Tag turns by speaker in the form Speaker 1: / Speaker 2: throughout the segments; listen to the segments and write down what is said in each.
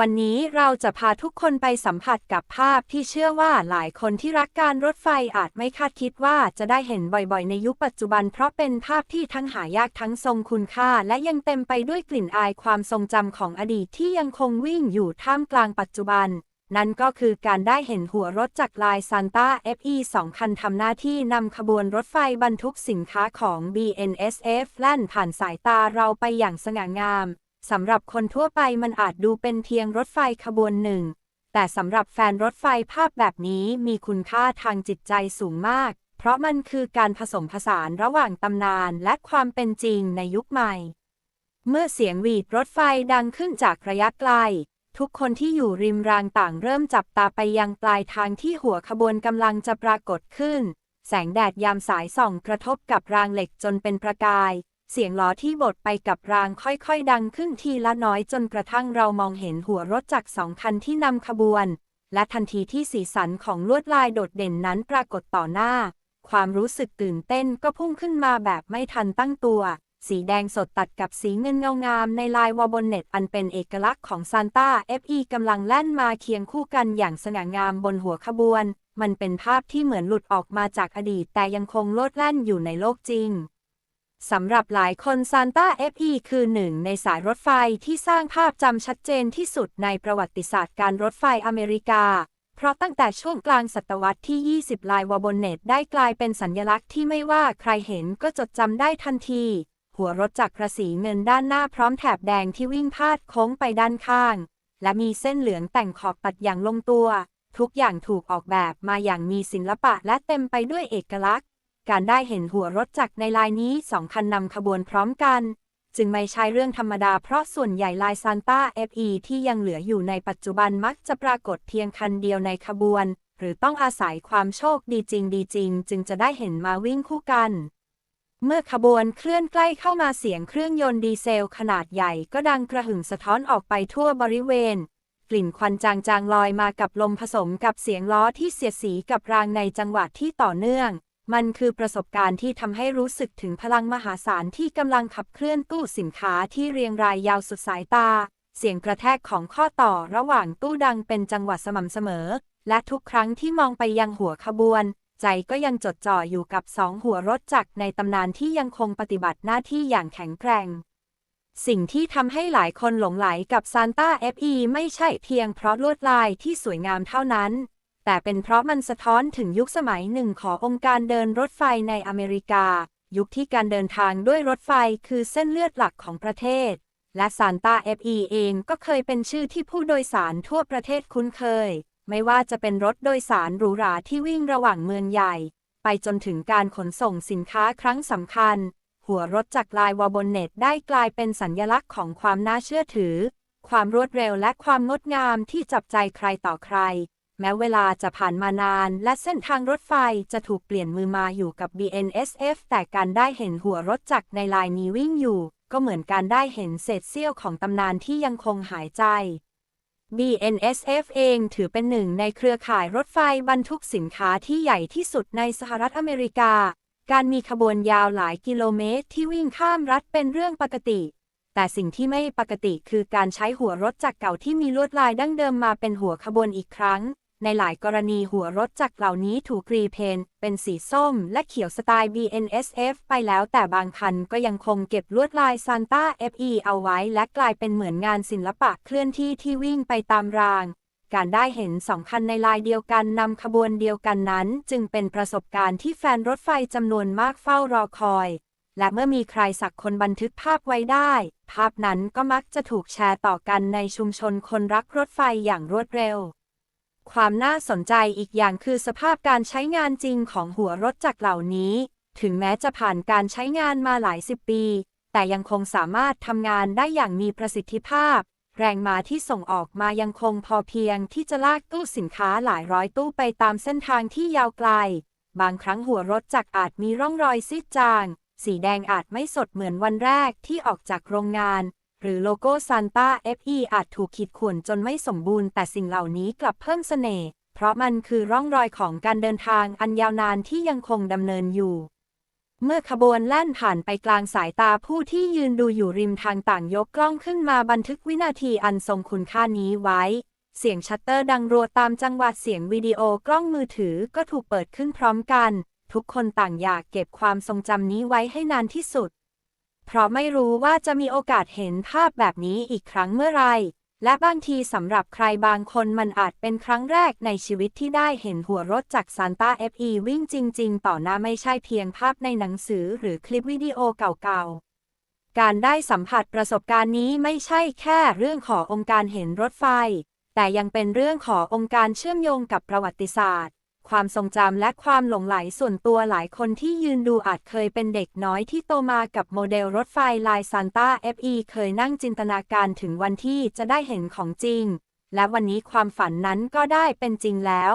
Speaker 1: วันนี้เราจะพาทุกคนไปสัมผัสกับภาพที่เชื่อว่าหลายคนที่รักการรถไฟอาจไม่คาดคิดว่าจะได้เห็นบ่อยๆ ในยุคปัจจุบัน เพราะเป็นภาพที่ทั้งหายากทั้งทรงคุณค่า และยังเต็มไปด้วยกลิ่นอายความทรงจำของอดีตที่ยังคงวิ่งอยู่ท่ามกลางปัจจุบัน นั่นก็คือการได้เห็นหัวรถจากลายซานต้า FE 2คันทำหน้าที่นำขบวนรถไฟบรรทุกสินค้าของ BNSF แล่นผ่านสายตาเราไปอย่างสง่างาม สำหรับคนทั่วไปมันอาจดูเป็นเพียงรถไฟขบวนหนึ่ง แต่สำหรับแฟนรถไฟภาพแบบนี้มีคุณค่าทางจิตใจสูงมาก เพราะมันคือการผสมผสานระหว่างตำนานและความเป็นจริงในยุคใหม่ เมื่อเสียงหวีดรถไฟดังขึ้นจากระยะไกล ทุกคนที่อยู่ริมรางต่างเริ่มจับตาไปยังปลายทางที่หัวขบวนกำลังจะปรากฏขึ้น แสงแดดยามสายส่องกระทบกับรางเหล็กจนเป็นประกาย เสียงล้อที่บดไปกับรางค่อยๆ ดังขึ้นทีละน้อยจนกระทั่งเรามองเห็นหัวรถจักรสองคันที่นำขบวน และทันทีที่สีสันของลวดลายโดดเด่นนั้นปรากฏต่อหน้า ความรู้สึกตื่นเต้นก็พุ่งขึ้นมาแบบไม่ทันตั้งตัว สีแดงสดตัดกับสีเงินเงางามในลายวอบนเน็ตอันเป็นเอกลักษณ์ของซานต้า FE กำลังแล่นมาเคียงคู่กันอย่างสง่างามบนหัวขบวน มันเป็นภาพที่เหมือนหลุดออกมาจากอดีตแต่ยังคงโลดแล่นอยู่ในโลกจริง สำหรับหลายคนซานต้า FE คือหนึ่งในสายรถไฟที่สร้างภาพจำชัดเจนที่สุดในประวัติศาสตร์การรถไฟอเมริกา เพราะตั้งแต่ช่วงกลางศตวรรษที่ 20 ลายวอลบนเน็ตได้กลายเป็นสัญลักษณ์ที่ไม่ว่าใครเห็นก็จดจำได้ทันที หัวรถจักรสีเงินด้านหน้าพร้อมแถบแดงที่วิ่งพาดโค้งไปด้านข้าง และมีเส้นเหลืองแต่งขอบตัดอย่างลงตัว ทุกอย่างถูกออกแบบมาอย่างมีศิลปะและเต็มไปด้วยเอกลักษณ์ การได้เห็นหัวรถจักรในลายนี้สองคันนำขบวนพร้อมกัน จึงไม่ใช่เรื่องธรรมดาเพราะส่วนใหญ่ลายซานต้า FE ที่ยังเหลืออยู่ในปัจจุบันมักจะปรากฏเพียงคันเดียวในขบวน หรือต้องอาศัยความโชคดีจริงดีจริง จึงจะได้เห็นมาวิ่งคู่กัน เมื่อขบวนเคลื่อนใกล้เข้ามาเสียงเครื่องยนต์ดีเซลขนาดใหญ่ก็ดังกระหึ่มสะท้อนออกไปทั่วบริเวณกลิ่นควันจางๆลอยมากับลมผสมกับเสียงล้อที่เสียดสีกับรางในจังหวะที่ต่อเนื่อง มันคือประสบการณ์ที่ทำให้รู้สึกถึงพลังมหาศาลที่กำลังขับเคลื่อนตู้สินค้าที่เรียงรายยาวสุดสายตา เสียงกระแทกของข้อต่อระหว่างตู้ดังเป็นจังหวะสม่ำเสมอ และทุกครั้งที่มองไปยังหัวขบวน ใจก็ยังจดจ่ออยู่กับสองหัวรถจักรในตำนานที่ยังคงปฏิบัติหน้าที่อย่างแข็งแกร่ง สิ่งที่ทำให้หลายคนหลงไหลกับซานต้า FE ไม่ใช่เพียงเพราะลวดลายที่สวยงามเท่านั้น แต่เป็นเพราะมันสะท้อนถึงยุคสมัยหนึ่งขององค์การเดินรถไฟในอเมริกา ยุคที่การเดินทางด้วยรถไฟคือเส้นเลือดหลักของประเทศ และซานตาเอฟเองก็เคยเป็นชื่อที่ผู้โดยสารทั่วประเทศคุ้นเคย ไม่ว่าจะเป็นรถโดยสารหรูหราที่วิ่งระหว่างเมืองใหญ่ ไปจนถึงการขนส่งสินค้าครั้งสำคัญ หัวรถจากลายวอลบนเน็ตได้กลายเป็นสัญญลักษณ์ของความน่าเชื่อถือ ความรวดเร็วและความงดงามที่จับใจใครต่อใคร แม้เวลาจะผ่านมานาน และเส้นทางรถไฟจะถูกเปลี่ยนมือมาอยู่กับ BNSF แต่การได้เห็นหัวรถจักรในลายนี้วิ่งอยู่ ก็เหมือนการได้เห็นเศษเสี้ยวของตำนานที่ยังคงหายใจ BNSF เองถือเป็นหนึ่งในเครือข่ายรถไฟบรรทุกสินค้าที่ใหญ่ที่สุดในสหรัฐอเมริกา การมีขบวนยาวหลายกิโลเมตรที่วิ่งข้ามรัฐเป็นเรื่องปกติ แต่สิ่งที่ไม่ปกติคือการใช้หัวรถจักรเก่าที่มีลวดลายดั้งเดิมมาเป็นหัวขบวนอีกครั้ง ในหลายกรณีหัวรถจักรเหล่านี้ถูกรีเพนเป็นสีส้มและเขียวสไตล์ BNSF ไปแล้วแต่บางคันก็ยังคงเก็บลวดลายซานต้า FE เอาไว้และกลายเป็นเหมือนงานศิลปะเคลื่อนที่ที่วิ่งไปตามราง การได้เห็นสองคันในลายเดียวกันนำขบวนเดียวกันนั้น จึงเป็นประสบการณ์ที่แฟนรถไฟจำนวนมากเฝ้ารอคอย และเมื่อมีใครสักคนบันทึกภาพไว้ได้ ภาพนั้นก็มักจะถูกแชร์ต่อกันในชุมชนคนรักรถไฟอย่างรวดเร็ว ความน่าสนใจอีกอย่างคือสภาพการใช้งานจริงของหัวรถจักรเหล่านี้ ถึงแม้จะผ่านการใช้งานมาหลายสิบปี แต่ยังคงสามารถทำงานได้อย่างมีประสิทธิภาพ แรงมาที่ส่งออกมายังคงพอเพียงที่จะลากตู้สินค้าหลายร้อยตู้ไปตามเส้นทางที่ยาวไกล บางครั้งหัวรถจักรอาจมีร่องรอยซีดจาง สีแดงอาจไม่สดเหมือนวันแรกที่ออกจากโรงงาน หรือโลโก้ซานต้า FE อาจถูกขีดข่วนจนไม่สมบูรณ์แต่สิ่งเหล่านี้กลับเพิ่มเสน่ห์เพราะมันคือร่องรอยของการเดินทางอันยาวนานที่ยังคงดำเนินอยู่ เมื่อขบวนแล่นผ่านไปกลางสายตาผู้ที่ยืนดูอยู่ริมทางต่างยกกล้องขึ้นมาบันทึกวินาทีอันทรงคุณค่านี้ไว้ เสียงชัตเตอร์ดังรัวตามจังหวะเสียงวิดีโอกล้องมือถือก็ถูกเปิดขึ้นพร้อมกัน ทุกคนต่างอยากเก็บความทรงจำนี้ไว้ให้นานที่สุด เพราะไม่รู้ว่าจะมีโอกาสเห็นภาพแบบนี้อีกครั้งเมื่อไรและบางทีสำหรับใครบางคนมันอาจเป็นครั้งแรกในชีวิตที่ได้เห็นหัวรถจากซานต้า FE วิ่งจริง ๆ ต่อหน้าไม่ใช่เพียงภาพในหนังสือหรือคลิปวิดีโอเก่าๆ การได้สัมผัสประสบการณ์นี้ไม่ใช่แค่เรื่องขององค์การเห็นรถไฟ แต่ยังเป็นเรื่องขององค์การเชื่อมโยงกับประวัติศาสตร์ ความทรงจำและความหลงไหลส่วนตัวหลายคนที่ยืนดูอาจเคยเป็นเด็กน้อยที่โตมากับโมเดลรถไฟลายซานต้า FE เคยนั่งจินตนาการถึงวันที่จะได้เห็นของจริง และวันนี้ความฝันนั้นก็ได้เป็นจริงแล้ว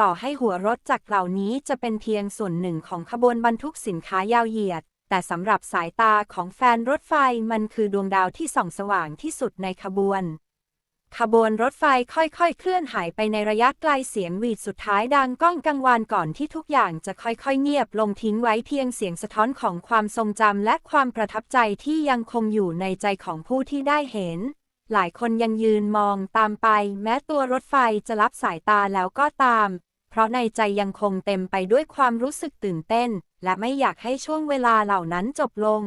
Speaker 1: ต่อให้หัวรถจักรเหล่านี้จะเป็นเพียงส่วนหนึ่งของขบวนบรรทุกสินค้ายาวเหยียด แต่สำหรับสายตาของแฟนรถไฟมันคือดวงดาวที่ส่องสว่างที่สุดในขบวน ขบวนรถไฟค่อยๆ เคลื่อนหายไปในระยะไกลเสียงหวีดสุดท้ายดังก้องกังวานก่อนที่ทุกอย่างจะค่อยๆ เงียบลงทิ้งไว้เพียงเสียงสะท้อนของความทรงจำและความประทับใจที่ยังคงอยู่ในใจของผู้ที่ได้เห็น หลายคนยังยืนมองตามไป แม้ตัวรถไฟจะรับสายตาแล้วก็ตาม เพราะในใจยังคงเต็มไปด้วยความรู้สึกตื่นเต้น และไม่อยากให้ช่วงเวลาเหล่านั้นจบลง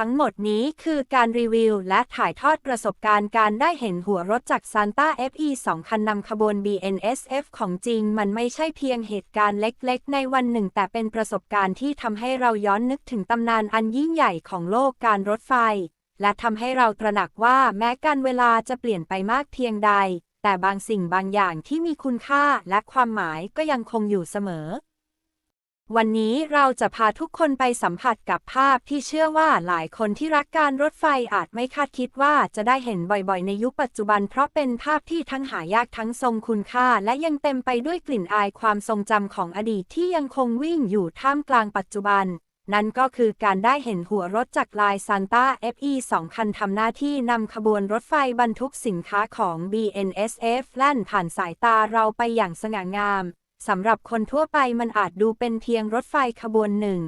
Speaker 1: ทั้งหมดนี้คือการรีวิวและถ่ายทอดประสบการณ์การได้เห็นหัวรถจากซานต้า FE 2 คันนำขบวน BNSF ของจริง มันไม่ใช่เพียงเหตุการณ์เล็กๆ ในวันหนึ่ง แต่เป็นประสบการณ์ที่ทำให้เราย้อนนึกถึงตำนานอันยิ่งใหญ่ของโลกการรถไฟ และทำให้เราตระหนักว่าแม้การเวลาจะเปลี่ยนไปมากเพียงใด แต่บางสิ่งบางอย่างที่มีคุณค่าและความหมายก็ยังคงอยู่เสมอ วันนี้เราจะพาทุกคนไปสัมผัสกับภาพที่เชื่อว่าหลายคนที่รักการรถไฟอาจไม่คาดคิดว่าจะได้เห็นบ่อยๆ ในยุคปัจจุบัน เพราะเป็นภาพที่ทั้งหายากทั้งทรงคุณค่า และยังเต็มไปด้วยกลิ่นอายความทรงจำของอดีตที่ยังคงวิ่งอยู่ท่ามกลางปัจจุบัน นั่นก็คือการได้เห็นหัวรถจากลายซานต้า FE 2คันทำหน้าที่นำขบวนรถไฟบรรทุกสินค้าของ BNSF แล่นผ่านสายตาเราไปอย่างสง่างาม สำหรับคนทั่วไปมันอาจดูเป็นเพียงรถไฟขบวนหนึ่ง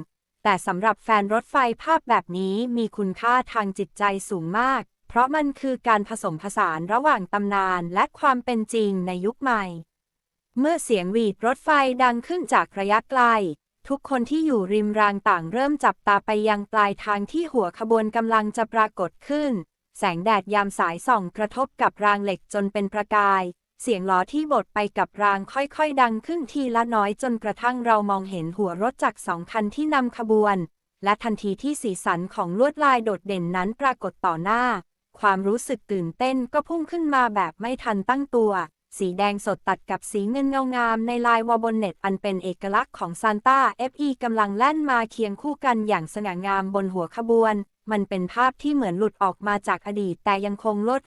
Speaker 1: แต่สำหรับแฟนรถไฟภาพแบบนี้มีคุณค่าทางจิตใจสูงมาก เพราะมันคือการผสมผสานระหว่างตำนานและความเป็นจริงในยุคใหม่ เมื่อเสียงหวีดรถไฟดังขึ้นจากระยะไกล ทุกคนที่อยู่ริมรางต่างเริ่มจับตาไปยังปลายทางที่หัวขบวนกำลังจะปรากฏขึ้น แสงแดดยามสายส่องกระทบกับรางเหล็กจนเป็นประกาย เสียงล้อที่บดไปกับรางค่อยๆ ดังขึ้นทีละน้อยจนกระทั่งเรามองเห็นหัวรถจักรสองคันที่นำขบวน และทันทีที่สีสันของลวดลายโดดเด่นนั้นปรากฏต่อหน้า ความรู้สึกตื่นเต้นก็พุ่งขึ้นมาแบบไม่ทันตั้งตัว สีแดงสดตัดกับสีเงินเงางามในลายวอบนเน็ตอันเป็นเอกลักษณ์ของซานต้า FE กำลังแล่นมาเคียงคู่กันอย่างสง่างามบนหัวขบวน มันเป็นภาพที่เหมือนหลุดออกมาจากอดีตแต่ยังคงลด